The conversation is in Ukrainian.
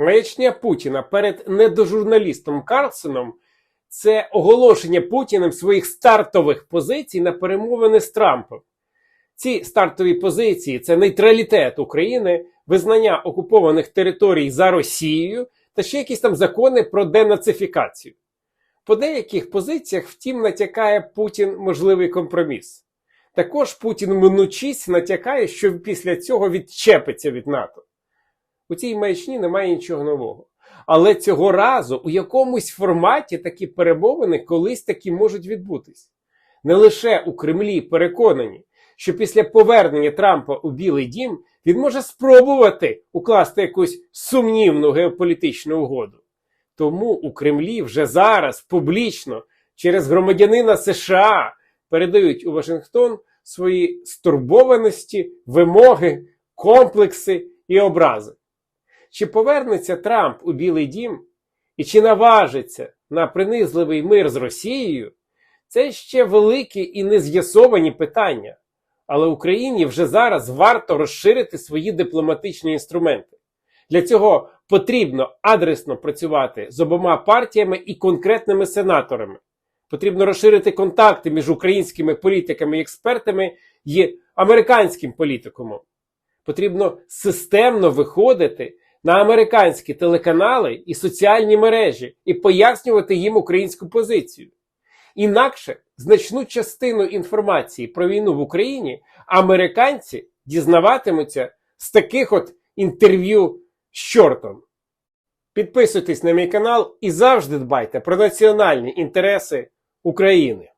Маячня Путіна перед недожурналістом Карлсоном це оголошення Путіним своїх стартових позицій на перемовини з Трампом. Ці стартові позиції це нейтралітет України, визнання окупованих територій за Росією та ще якісь там закони про денацифікацію. По деяких позиціях, втім, натякає Путін можливий компроміс. Також Путін минучись натякає, що після цього відчепиться від НАТО. У цій маячні немає нічого нового. Але цього разу у якомусь форматі такі перемовини колись таки можуть відбутись. Не лише у Кремлі переконані, що після повернення Трампа у Білий Дім він може спробувати укласти якусь сумнівну геополітичну угоду. Тому у Кремлі вже зараз публічно через громадянина США передають у Вашингтон свої стурбованості, вимоги, комплекси і образи. Чи повернеться Трамп у Білий Дім і чи наважиться на принизливий мир з Росією? Це ще великі і нез'ясовані питання. Але Україні вже зараз варто розширити свої дипломатичні інструменти. Для цього потрібно адресно працювати з обома партіями і конкретними сенаторами. Потрібно розширити контакти між українськими політиками і експертами і американським політикумом. Потрібно системно виходити на американські телеканали і соціальні мережі і пояснювати їм українську позицію. Інакше значну частину інформації про війну в Україні американці дізнаватимуться з таких от інтерв'ю з чортом. Підписуйтесь на мій канал і завжди дбайте про національні інтереси України.